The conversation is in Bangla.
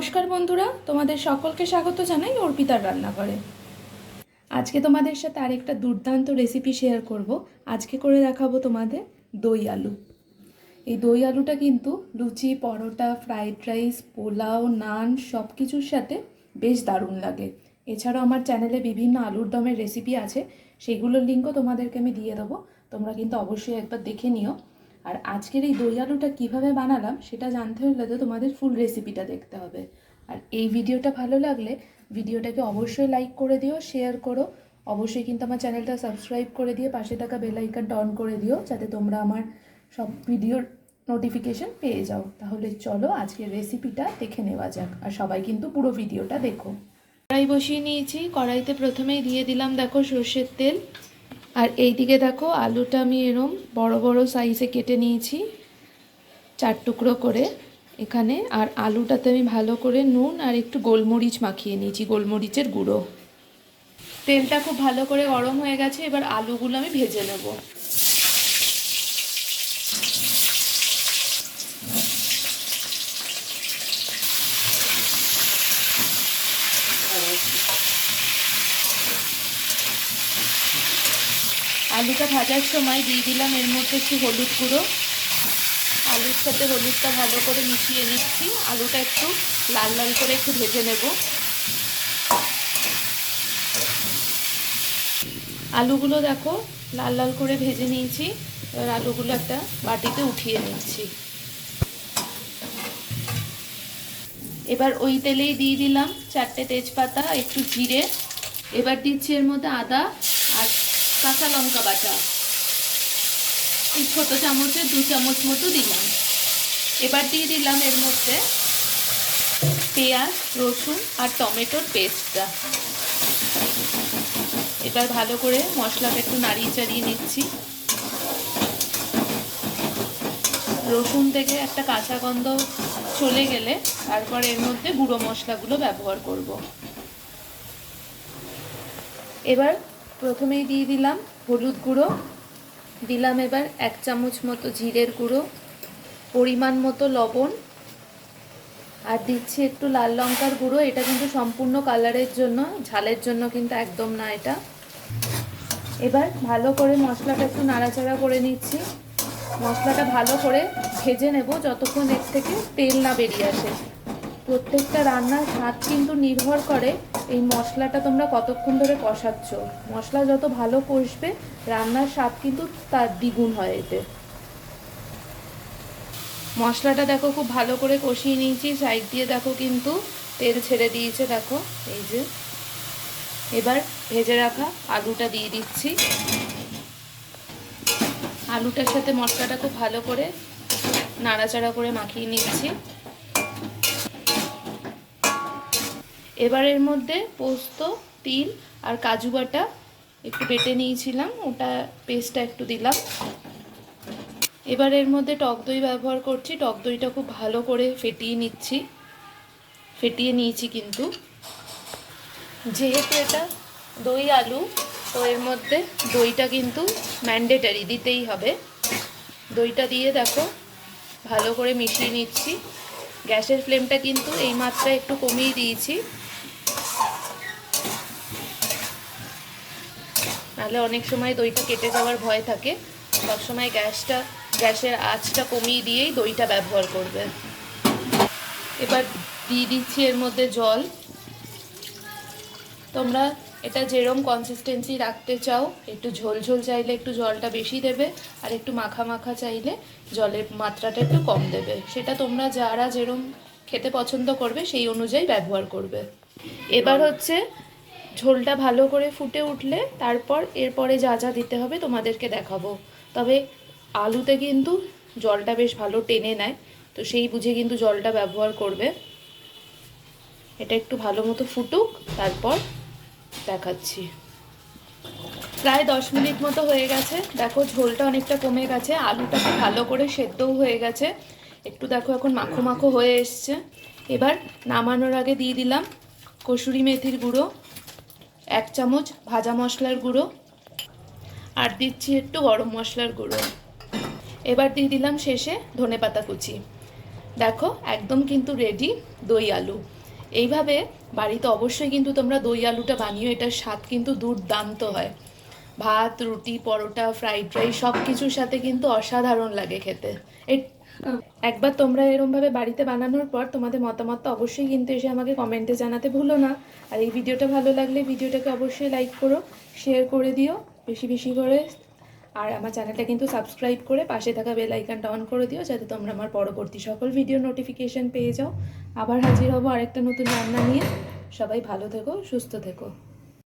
নমস্কার বন্ধুরা, তোমাদের সকলকে স্বাগত জানাই অর্পিতার রান্নাঘরে। আজকে তোমাদের সাথে আরেকটা দুর্দান্ত রেসিপি শেয়ার করব। আজকে করে দেখাবো তোমাদের দই আলু। এই দই আলুটা কিন্তু লুচি, পরোটা ফ্রাইড রাইস পোলাও, নান সব কিছুর সাথে বেশ দারুণ লাগে। এছাড়াও আমার চ্যানেলে বিভিন্ন আলুর দমের রেসিপি আছে, সেগুলোর লিঙ্কও তোমাদেরকে আমি দিয়ে দেবো। তোমরা কিন্তু অবশ্যই একবার দেখে নিও। আর আজকের এই দই আলুটা কীভাবে বানালাম সেটা জানতে হলে তো তোমাদের ফুল রেসিপিটা দেখতে হবে। আর এই ভিডিওটা ভালো লাগলে ভিডিওটাকে অবশ্যই লাইক করে দিও শেয়ার করো। অবশ্যই কিন্তু আমার চ্যানেলটা সাবস্ক্রাইব করে দিয়ে পাশে থাকা বেল আইকনটা অন করে দিও, যাতে তোমরা আমার সব ভিডিওর নোটিফিকেশন পেয়ে যাও। তাহলে চলো আজকের রেসিপিটা দেখে নেওয়া যাক আর সবাই কিন্তু পুরো ভিডিওটা দেখো। কড়াই বসিয়ে নিয়েছি। কড়াইতে প্রথমেই দিয়ে দিলাম, দেখো সর্ষের তেল। আর এইদিকে দেখো, আলুটা আমি এরম বড় বড় সাইজে কেটে নিয়েছি, চার টুকরো করে এখানে। আর আলুটাতে আমি ভালো করে নুন আর একটু গোলমরিচ মাখিয়ে নিয়েছি, গোলমরিচের গুঁড়ো। তেলটা খুব ভালো করে গরম হয়ে গেছে, এবার আলুগুলো আমি ভেজে নেব। আলুটা ভাজার সময় দিয়ে দিলাম। এর মধ্যে একটু হলুদ গুঁড়ো। আলুর সাথে হলুদটা ভালো করে মিশিয়ে নিচ্ছি। আলুটা একটু লাল লাল করে একটু ভেজে নেব। আলুগুলো দেখো লাল লাল করে ভেজে নিয়েছি। এবার আলুগুলো একটা বাটিতে উঠিয়ে নিচ্ছি। এবার ওই তেলেই দিয়ে দিলাম চারটে তেজপাতা, একটু জিরে। এবার দিচ্ছি এর মধ্যে আদা আর কাঁচা লঙ্কা বাটা। এই ছোটো চামচে দু চামচ মতো দিলাম। এবার দিয়ে দিলাম এর মধ্যে পেঁয়াজ, রসুন আর টমেটোর পেস্টটা। এবার ভালো করে মশলাটা একটু নাড়িয়ে চাড়িয়ে নিচ্ছি। রসুন থেকে একটা কাঁচা গন্ধ চলে গেলে তারপর এর মধ্যে গুঁড়ো মশলাগুলো ব্যবহার করব। এবার প্রথমেই দিয়ে দিলাম হলুদ গুঁড়ো। দিলাম এবার এক চামচ মতো জিরের গুঁড়ো, পরিমাণ মতো লবণ। আর দিচ্ছি একটু লাল লঙ্কার গুঁড়ো, এটা কিন্তু সম্পূর্ণ কালারের জন্য, ঝালের জন্য কিন্তু একদম না এটা। এবার ভালো করে মশলাটা একটু নাড়াচাড়া করে নিচ্ছি। মশলাটা ভালো করে ভেজে নেব যতক্ষণ এর থেকে তেল না বেরিয়ে আসে। প্রত্যেকটা রান্নার স্বাদ কিন্তু নির্ভর করে এই মশলাটা তোমরা কতক্ষণ ধরে কষাচ্ছ। মশলা যত ভালো কষবে, রান্নার স্বাদ কিন্তু তার দ্বিগুণ হয় এতে। মশলাটা দেখো খুব ভালো করে কষিয়ে নিয়েছি, সাইড দিয়ে দেখো কিন্তু তেল ছেড়ে দিয়েছে দেখো, এই যে। এবার ভেজে রাখা আলুটা দিয়ে দিচ্ছি। আলুটার সাথে মশলাটা খুব ভালো করে নাড়াচাড়া করে মাখিয়ে নিচ্ছি। এবার এর মধ্যে পোস্ত, তিল আর কাজু বাটা একটু বেটে নিয়েছিলাম, ওটা পেস্টটা একটু দিলাম। এবার এর মধ্যে টক দই ব্যবহার করছি, টক দইটা খুব ভালো করে ফেটিয়ে নিচ্ছি, ফেটিয়ে নিয়েছি কিন্তু। যেহেতু এটা দই আলু, তো এর মধ্যে দইটা কিন্তু ম্যান্ডেটারি দিতেই হবে। দইটা দিয়ে দেখো, ভালো করে মিশিয়ে নিচ্ছি। গ্যাসের ফ্লেমটা কিন্তু এই মাত্রায় একটু কমিয়ে দিয়েছি। নাহলে অনেক সময় দইটা কেটে যাওয়ার ভয় থাকে। সবসময় গ্যাসটা, গ্যাসের আঁচটা কমিয়ে দিয়েই দইটা ব্যবহার করবে। এবার দিয়ে দিচ্ছি এর মধ্যে জল। তোমরা এটা যেরম কনসিস্টেন্সি রাখতে চাও, একটু ঝোল ঝোল চাইলে একটু জলটা বেশি দেবে, আর একটু মাখা মাখা চাইলে জলের মাত্রাটা একটু কম দেবে। সেটা তোমরা যারা যেরম খেতে পছন্দ করবে, সেই অনুযায়ী ব্যবহার করবে। এবার হচ্ছে ঝোলটা ভালো করে ফুটে উঠলে তারপর এরপরে যা যা দিতে হবে তোমাদেরকে দেখাবো। তবে আলুতে কিন্তু জলটা বেশ ভালো টেনে নেয়, তো সেই বুঝে কিন্তু জলটা ব্যবহার করবে। এটা একটু ভালো মতো ফুটুক, তারপর দেখাচ্ছি। প্রায় দশ মিনিট মতো হয়ে গেছে। দেখো ঝোলটা অনেকটা কমে গেছে, আলুটা ভালো করে সেদ্ধও হয়ে গেছে। একটু দেখো এখন মাখো মাখো হয়ে এসছে। এবার নামানোর আগে দিয়ে দিলাম কসুরি মেথির গুঁড়ো। এক চামচ ভাজা মশলার গুঁড়ো আর দিচ্ছি একটু গরম মশলার গুঁড়ো। এবার দিয়ে দিলাম শেষে ধনে পাতা কুচি। দেখো, একদম কিন্তু রেডি দই আলু। এইভাবে বাড়িতে অবশ্যই কিন্তু তোমরা দই আলুটা বানিও, এটার স্বাদ কিন্তু দুর্দান্ত হয়। ভাত, রুটি, পরোটা ফ্রাইড রাইস সব কিছুর সাথে কিন্তু অসাধারণ লাগে খেতে। একবার তোমরা এরমভাবে বাড়িতে বানানোর পর তোমাদের মতামতটা অবশ্যই কিন্তু এসে আমাকে কমেন্টে জানাতে ভুলো না। আর এই ভিডিওটা ভালো লাগলে ভিডিওটাকে অবশ্যই লাইক করো শেয়ার করে দিও, বেশি বেশি করে। আর আমার চ্যানেলটা কিন্তু সাবস্ক্রাইব করে পাশে থাকা বেল আইকনটা অন করে দিও, যাতে তোমরা আমার পরবর্তী সকল ভিডিও নোটিফিকেশন পেয়ে যাও। আবার হাজির হব আরেকটা নতুন রান্না নিয়ে। সবাই ভালো থেকো, সুস্থ থেকো।